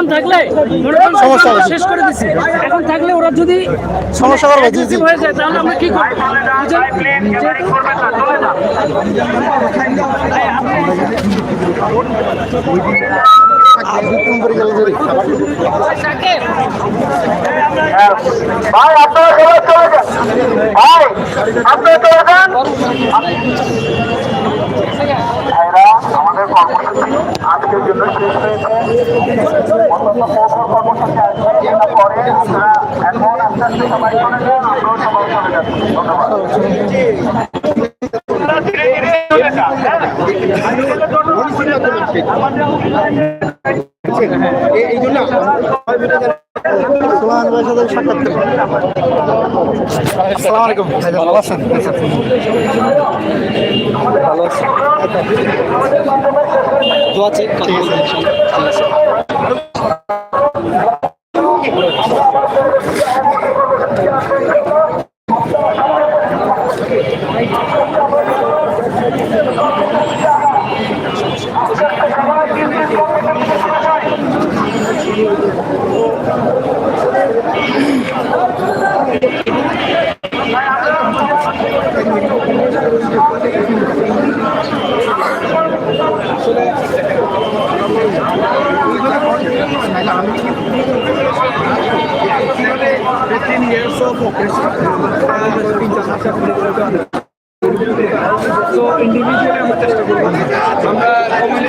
এখানে থাকলে সমস্যা শেষ করে দিছি। এখন থাকলে ওরা যদি সমস্যা করবে, জি, জি। হয়ে যায় তাহলে আমরা কি করব? ভাই আপনারা চলে যান। ভাই আপনারা চলে যান ভাইরা আমাদের কর্মসূচি আজকের জন্য শেষ হয়েছে অত্যন্ত প্রখর কর্মসূচি আসবে এটা পরে আপনারা এখন আস্তে আস্তে সবাই চলে যান আমরাও সবাই চলে যাচ্ছি ধন্যবাদ আপনারা ধীরে ধীরে চলে যান, হ্যাঁ? সোহান ভাইয়ের সাথে সাক্ষাৎ আসসালামু আলাইকুম তাহলে আমি কি ফিফটিন ইয়ার্স অফ অপারেশন তো ইন্ডিভিজুয়ালি আমরা চেষ্টা করব আমরা কমিউনিটি